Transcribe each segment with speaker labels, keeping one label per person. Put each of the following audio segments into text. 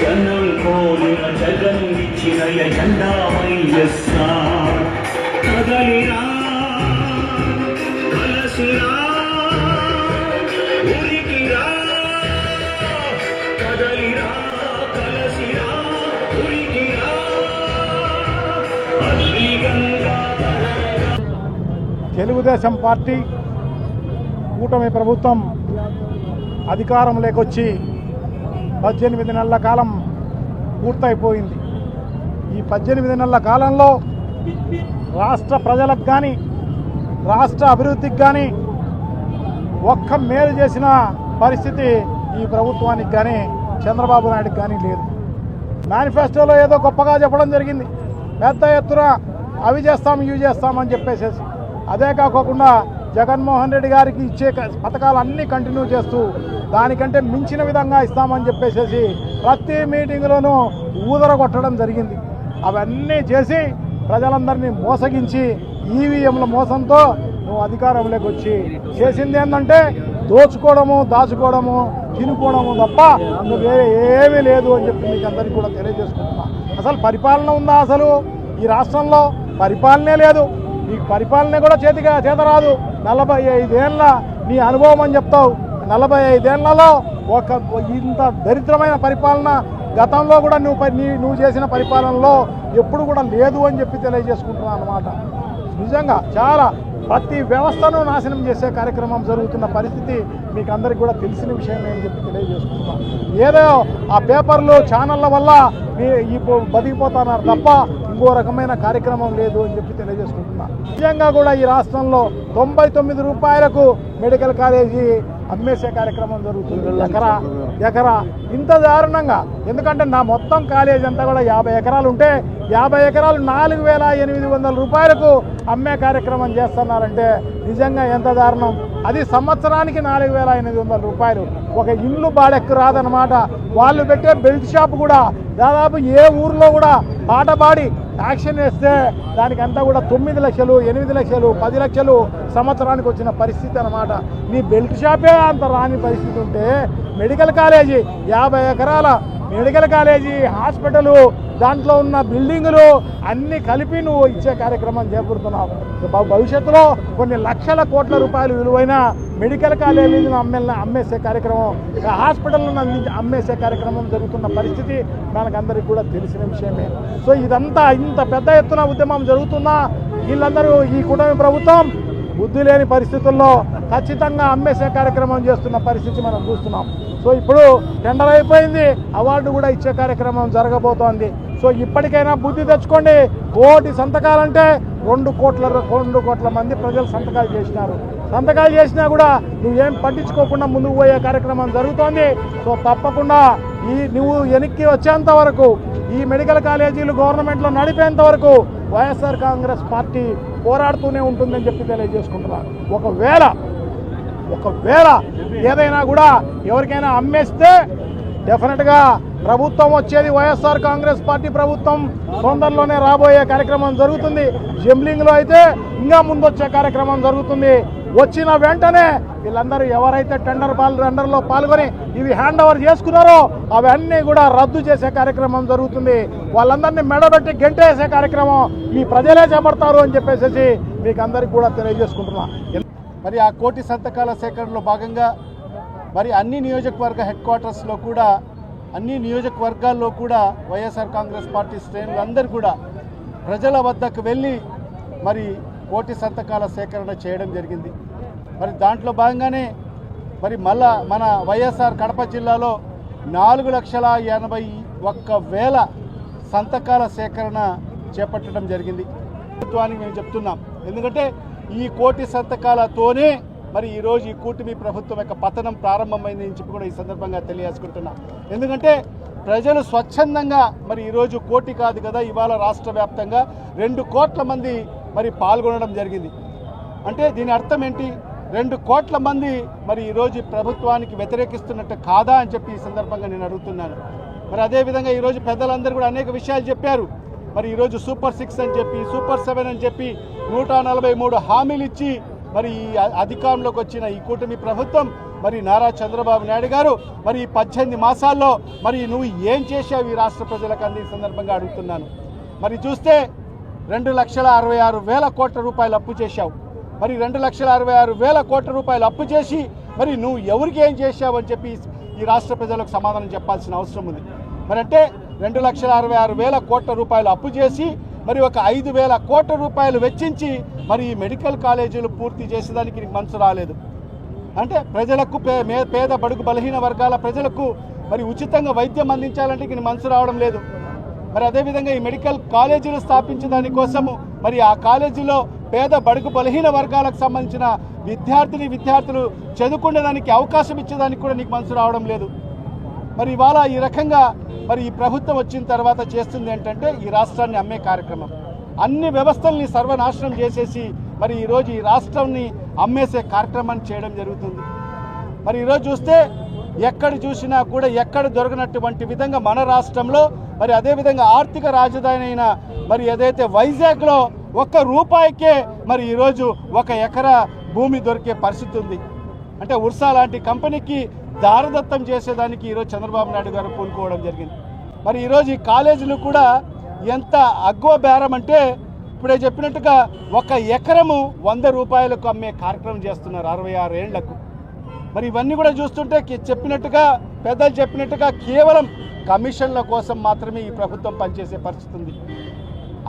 Speaker 1: జనం కోరిన జగన్ ఇచ్చిన ఎజెండా కదలిరా కలసిరా ఉరికిరా కదలిరా కలసిరా ఉరికిరా
Speaker 2: తెలుగుదేశం పార్టీ కూటమి ప్రభుత్వం అధికారం లేకొచ్చి పద్దెనిమిది నెలల కాలం పూర్తయిపోయింది. ఈ పద్దెనిమిది నెలల కాలంలో రాష్ట్ర ప్రజలకు కానీ రాష్ట్ర అభివృద్ధికి కానీ ఒక్క మేలు చేసిన పరిస్థితి ఈ ప్రభుత్వానికి కానీ చంద్రబాబు నాయుడుకి కానీ లేదు. మేనిఫెస్టోలో ఏదో గొప్పగా చెప్పడం జరిగింది. పెద్ద ఎత్తున అవి చేస్తాం ఇవి చేస్తామని చెప్పేసేసి. అదే కాకోకుండా జగన్మోహన్ రెడ్డి గారికి ఇచ్చే పథకాలన్నీ కంటిన్యూ చేస్తూ దానికంటే మించిన విధంగా ఇస్తామని చెప్పేసేసి ప్రతి మీటింగ్లోనూ ఊదర కొట్టడం జరిగింది. అవన్నీ చేసి ప్రజలందరినీ మోసగించి ఈవీఎంల మోసంతో నువ్వు అధికారంలోకి వచ్చి చేసింది ఏంటంటే దోచుకోవడము దాచుకోవడము తినుకోవడము తప్ప నువ్వు వేరే ఏమీ లేదు అని చెప్పి మీకు అందరికీ కూడా తెలియజేసుకుంటున్నా. అసలు పరిపాలన ఉందా అసలు? ఈ రాష్ట్రంలో పరిపాలనే లేదు. నీకు పరిపాలన కూడా చేతిగా చేతరాదు. నలభై ఐదేళ్ళ నీ అనుభవం అని చెప్తావు. నలభై ఐదేళ్ళలో ఒక ఇంత దరిద్రమైన పరిపాలన గతంలో కూడా నువ్వు నువ్వు చేసిన పరిపాలనలో ఎప్పుడు కూడా లేదు అని చెప్పి తెలియజేసుకుంటున్నాను అనమాట నిజంగా చాలా ప్రతి వ్యవస్థను నాశనం చేసే కార్యక్రమం జరుగుతున్న పరిస్థితి మీకు అందరికీ కూడా తెలిసిన విషయమే అని చెప్పి తెలియజేసుకుంటున్నాం. ఏదో ఆ పేపర్లు ఛానళ్ళ వల్ల మీ బతికిపోతున్నారు తప్ప ఇంకో రకమైన కార్యక్రమం లేదు అని చెప్పి తెలియజేసుకుంటున్నా. నిజంగా కూడా ఈ రాష్ట్రంలో తొంభై తొమ్మిది రూపాయలకు మెడికల్ కాలేజీ అమ్మేసే కార్యక్రమం జరుగుతుంది. ఎకరా ఎకరా. ఇంత దారుణంగా. ఎందుకంటే నా మొత్తం కాలేజ్ అంతా కూడా యాభై ఎకరాలు ఉంటే యాభై ఎకరాలు నాలుగు వేల ఎనిమిది వందల రూపాయలకు అమ్మే కార్యక్రమం చేస్తున్నారంటే నిజంగా ఎంత దారుణం. అది సంవత్సరానికి నాలుగు వేల ఎనిమిది వందల రూపాయలు. ఒక ఇల్లు బాడెక్కు రాదనమాట వాళ్ళు పెట్టే బెల్ట్ షాప్ కూడా దాదాపు ఏ ఊర్లో కూడా పాట పాడి యాక్షన్ వేస్తే దానికి అంతా కూడా తొమ్మిది లక్షలు ఎనిమిది లక్షలు పది లక్షలు సంవత్సరానికి వచ్చిన పరిస్థితి అనమాట నీ బెల్ట్ షాపే అంత రాని పరిస్థితి ఉంటే మెడికల్ కాలేజీ యాభై ఎకరాల మెడికల్ కాలేజీ హాస్పిటల్ దాంట్లో ఉన్న బిల్డింగులు అన్ని కలిపి నువ్వు ఇచ్చే కార్యక్రమం చేపడుతున్నావు. భవిష్యత్తులో కొన్ని లక్షల కోట్ల రూపాయలు విలువైన మెడికల్ కాలేజీలను అమ్మే అమ్మేసే కార్యక్రమం ఇక హాస్పిటల్ను అందించి అమ్మేసే కార్యక్రమం జరుగుతున్న పరిస్థితి మనకందరికీ కూడా తెలిసిన విషయమే. సో ఇదంతా ఇంత పెద్ద ఎత్తున ఉద్యమం జరుగుతున్నా వీళ్ళందరూ ఈ కూటమి ప్రభుత్వం బుద్ధి లేని పరిస్థితుల్లో ఖచ్చితంగా అమ్మేసే కార్యక్రమం చేస్తున్న పరిస్థితి మనం చూస్తున్నాం. సో ఇప్పుడు టెండర్ అయిపోయింది అవార్డు కూడా ఇచ్చే కార్యక్రమం జరగబోతోంది.
Speaker 3: సో ఇప్పటికైనా బుద్ధి తెచ్చుకోండి. కోటి సంతకాలంటే రెండు కోట్ల రెండు కోట్ల మంది ప్రజలు సంతకాలు చేసినారు. సంతకాలు చేసినా కూడా నువ్వేం పట్టించుకోకుండా ముందుకు పోయే కార్యక్రమం జరుగుతోంది. సో తప్పకుండా ఈ నువ్వు వెనక్కి వచ్చేంత వరకు ఈ మెడికల్ కాలేజీలు గవర్నమెంట్లో నడిపేంత వరకు వైఎస్ఆర్ కాంగ్రెస్ పార్టీ పోరాడుతూనే ఉంటుందని చెప్పి తెలియజేసుకుంటున్నా ఒకవేళ ఒకవేళ ఏదైనా కూడా ఎవరికైనా అమ్మేస్తే డెఫినెట్గా ప్రభుత్వం వచ్చేది వైఎస్ఆర్ కాంగ్రెస్ పార్టీ ప్రభుత్వం తొందరలోనే రాబోయే కార్యక్రమం జరుగుతుంది. జంబ్లింగ్లో అయితే ఇంకా ముందు వచ్చే కార్యక్రమం జరుగుతుంది. వచ్చిన వెంటనే వీళ్ళందరూ ఎవరైతే టెండర్ పాల్ టెండర్లో పాల్గొని ఇవి హ్యాండ్ ఓవర్ చేసుకున్నారో అవన్నీ కూడా రద్దు చేసే కార్యక్రమం జరుగుతుంది. వాళ్ళందరినీ మెడబెట్టి గెంటేసే కార్యక్రమం ఈ ప్రజలే చేపడతారు అని చెప్పేసి మీకు అందరికి కూడా తెలియజేసుకుంటున్నా. మరి ఆ కోటి సంతకాల సేకరణలో భాగంగా మరి అన్ని నియోజకవర్గ హెడ్ క్వార్టర్స్లో కూడా అన్ని నియోజకవర్గాల్లో కూడా వైఎస్ఆర్ కాంగ్రెస్ పార్టీ శ్రేణులు అందరూ కూడా ప్రజల వద్దకు వెళ్ళి మరి కోటి సంతకాల సేకరణ చేయడం జరిగింది. మరి దాంట్లో భాగంగానే మరి మళ్ళా మన వైఎస్ఆర్ కడప జిల్లాలో నాలుగు లక్షల ఎనభై ఒక్క వేల సంతకాల సేకరణ చేపట్టడం జరిగింది. ప్రభుత్వానికి మేము చెప్తున్నాం. ఎందుకంటే ఈ కోటి సంతకాలతోనే మరి ఈరోజు ఈ కూటమి ప్రభుత్వం యొక్క పతనం ప్రారంభమైంది అని చెప్పి కూడా ఈ సందర్భంగా తెలియజేసుకుంటున్నాం. ఎందుకంటే ప్రజలు స్వచ్ఛందంగా మరి ఈరోజు కోటి కాదు కదా ఇవాళ రాష్ట్ర వ్యాప్తంగా రెండు కోట్ల మంది మరి పాల్గొనడం జరిగింది. అంటే దీని అర్థం ఏంటి? రెండు కోట్ల మంది మరి ఈరోజు ప్రభుత్వానికి వ్యతిరేకిస్తున్నట్టు కాదా అని చెప్పి ఈ సందర్భంగా నేను అడుగుతున్నాను. మరి అదేవిధంగా ఈరోజు పెద్దలందరూ కూడా అనేక విషయాలు చెప్పారు. మరి ఈరోజు సూపర్ సిక్స్ అని చెప్పి సూపర్ సెవెన్ అని చెప్పి నూట నలభై మూడు హామీలు ఇచ్చి మరి ఈ అధికారంలోకి వచ్చిన ఈ కూటమి ప్రభుత్వం మరి నారా చంద్రబాబు నాయుడు గారు మరి ఈ పద్దెనిమిది మాసాల్లో మరి నువ్వు ఏం చేశావు ఈ రాష్ట్ర ప్రజలకు అన్ని సందర్భంగా అడుగుతున్నాను. మరి చూస్తే రెండు లక్షల అరవై ఆరు వేల కోట్ల రూపాయలు అప్పు చేశావు. మరి రెండు లక్షల అరవై ఆరు వేల కోట్ల రూపాయలు అప్పు చేసి మరి నువ్వు ఎవరికి ఏం చేశావని చెప్పి ఈ రాష్ట్ర ప్రజలకు సమాధానం చెప్పాల్సిన అవసరం ఉంది. మరి అంటే రెండు లక్షల అరవై ఆరు వేల కోట్ల రూపాయలు అప్పు చేసి మరి ఒక ఐదు వేల కోట్ల రూపాయలు వెచ్చించి మరి ఈ మెడికల్ కాలేజీలు పూర్తి చేసేదానికి నీకు మనసు రాలేదు. అంటే ప్రజలకు పే పేద బడుగు బలహీన వర్గాల ప్రజలకు మరి ఉచితంగా వైద్యం అందించాలంటే నీకు మనసు రావడం లేదు. మరి అదేవిధంగా ఈ మెడికల్ కాలేజీలు స్థాపించిన దానికోసము మరి ఆ కాలేజీలో పేద బడుగు బలహీన వర్గాలకు సంబంధించిన విద్యార్థిని విద్యార్థులు చదువుకునేదానికి అవకాశం ఇచ్చేదానికి కూడా నీకు మనసు రావడం లేదు. మరి ఇవాళ ఈ రకంగా మరి ఈ ప్రభుత్వం వచ్చిన తర్వాత చేస్తుంది ఏంటంటే ఈ రాష్ట్రాన్ని అమ్మే కార్యక్రమం. అన్ని వ్యవస్థల్ని సర్వనాశనం చేసేసి మరి ఈరోజు ఈ రాష్ట్రాన్ని అమ్మేసే కార్యక్రమాన్ని చేయడం జరుగుతుంది. మరి ఈరోజు చూస్తే ఎక్కడ చూసినా కూడా ఎక్కడ దొరకనటువంటి విధంగా మన రాష్ట్రంలో మరి అదేవిధంగా ఆర్థిక రాజధాని అయిన మరి ఏదైతే వైజాగ్లో ఒక్క రూపాయికే మరి ఈరోజు ఒక ఎకరా భూమి దొరికే పరిస్థితి ఉంది. అంటే ఉర్సా లాంటి కంపెనీకి దారదత్తం చేసేదానికి ఈరోజు చంద్రబాబు నాయుడు గారు పూనుకోవడం జరిగింది. మరి ఈరోజు ఈ కాలేజీలు కూడా ఎంత అగ్వ బేరం అంటే ఇప్పుడే చెప్పినట్టుగా ఒక ఎకరము వంద రూపాయలకు అమ్మే కార్యక్రమం చేస్తున్నారు అరవై ఆరు ఏళ్ళకు. మరి ఇవన్నీ కూడా చూస్తుంటే చెప్పినట్టుగా పెద్దలు చెప్పినట్టుగా కేవలం కమిషన్ల కోసం మాత్రమే ఈ ప్రభుత్వం పనిచేసే పరిస్థితి ఉంది.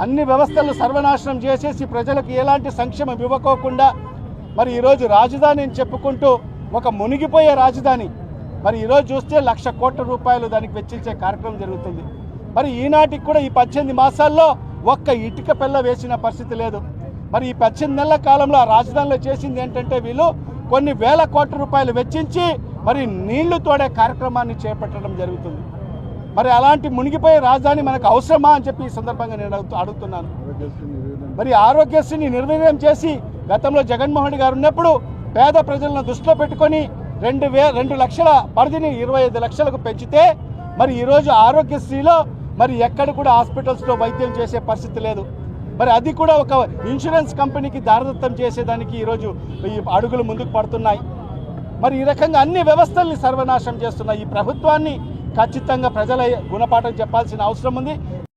Speaker 3: అన్ని వ్యవస్థలు సర్వనాశనం చేసేసి ప్రజలకు ఎలాంటి సంక్షేమం ఇవ్వకోకుండా మరి ఈరోజు రాజధాని అని చెప్పుకుంటూ ఒక మునిగిపోయే రాజధాని. మరి ఈరోజు చూస్తే లక్ష కోట్ల రూపాయలు దానికి వెచ్చించే కార్యక్రమం జరుగుతుంది. మరి ఈనాటికి కూడా ఈ పద్దెనిమిది మాసాల్లో ఒక్క ఇటుక పిల్ల వేసిన పరిస్థితి లేదు. మరి ఈ పద్దెనిమిది నెలల కాలంలో ఆ రాజధానిలో చేసింది ఏంటంటే వీళ్ళు కొన్ని వేల కోట్ల రూపాయలు వెచ్చించి మరి నీళ్ళు తోడే కార్యక్రమాన్ని చేపట్టడం జరుగుతుంది. మరి అలాంటి మునిగిపోయే రాజధాని మనకు అవసరమా అని చెప్పి ఈ సందర్భంగా నేను అడుగుతూ- అడుగుతున్నాను. మరి ఆరోగ్యశ్రీని నిర్వీర్యం చేసి గతంలో జగన్మోహన్ రెడ్డి గారు ఉన్నప్పుడు పేద ప్రజలను దృష్టిలో పెట్టుకొని రెండు వే రెండు లక్షల పరిధిని ఇరవై ఐదు లక్షలకు పెంచితే మరి ఈరోజు ఆరోగ్యశ్రీలో మరి ఎక్కడ కూడా హాస్పిటల్స్లో వైద్యం చేసే పరిస్థితి లేదు. మరి అది కూడా ఒక ఇన్సూరెన్స్ కంపెనీకి దారదత్తం చేసేదానికి ఈరోజు ఈ అడుగులు ముందుకు పడుతున్నాయి. మరి ఈ రకంగా అన్ని వ్యవస్థల్ని సర్వనాశనం చేస్తున్న ఈ ప్రభుత్వాన్ని ఖచ్చితంగా ప్రజల గుణపాఠం చెప్పాల్సిన అవసరం ఉంది.